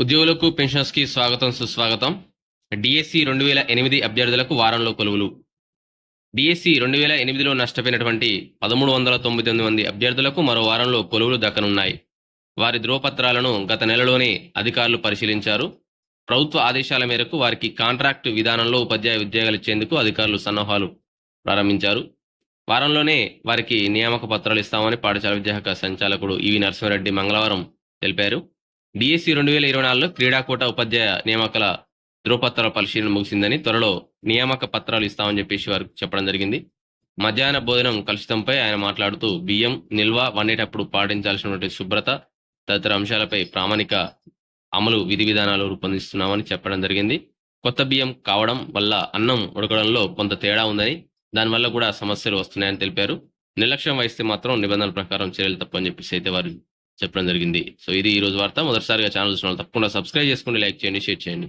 ఉద్యోగులకు పెన్షన్స్కి స్వాగతం సుస్వాగతం. డిఎస్సి రెండు వేల ఎనిమిది అభ్యర్థులకు వారంలో కొలువులు. డిఎస్సి రెండు వేల ఎనిమిదిలో నష్టపోయినటువంటి పదమూడు వందల తొంభై తొమ్మిది మంది అభ్యర్థులకు మరో వారంలో కొలువులు దక్కనున్నాయి. వారి ధ్రువపత్రాలను గత నెలలోనే అధికారులు పరిశీలించారు. ప్రభుత్వ ఆదేశాల మేరకు వారికి కాంట్రాక్ట్ విధానంలో ఉపాధ్యాయ ఉద్యోగాలు ఇచ్చేందుకు అధికారులు సన్నాహాలు ప్రారంభించారు. వారంలోనే వారికి నియామక పత్రాలు ఇస్తామని పాఠశాల విద్యాశాఖ సంచాలకుడు ఈవి నరసింహారెడ్డి మంగళవారం తెలిపారు. డిఎస్సి రెండు వేల ఇరవై నాలుగులో క్రీడాకోట ఉపాధ్యాయ నియామకాల ధృవపత్రాల పరిశీలన ముగిసిందని త్వరలో నియామక పత్రాలు ఇస్తామని చెప్పేసి వారికి చెప్పడం జరిగింది. మధ్యాహ్న భోజనం కలుషితంపై ఆయన మాట్లాడుతూ బియ్యం నిల్వ వండేటప్పుడు పాటించాల్సినటువంటి శుభ్రత తదితర అంశాలపై ప్రామాణిక అమలు విధి విధానాలు రూపొందిస్తున్నామని చెప్పడం జరిగింది. కొత్త బియ్యం కావడం వల్ల అన్నం ఉడకడంలో కొంత తేడా ఉందని దానివల్ల కూడా సమస్యలు వస్తున్నాయని తెలిపారు. నిర్లక్ష్యం వహిస్తే మాత్రం నిబంధనల ప్రకారం చర్యలు తప్పని చెప్పేసి అయితే వారు చెప్పడం జరిగింది. సో ఇది ఈ రోజు వార్త. మొదటిసారిగా ఛానల్ చూసిన వాళ్ళు తప్పకుండా సబ్స్క్రైబ్ చేసుకోండి లైక్ చేయండి షేర్ చేయండి.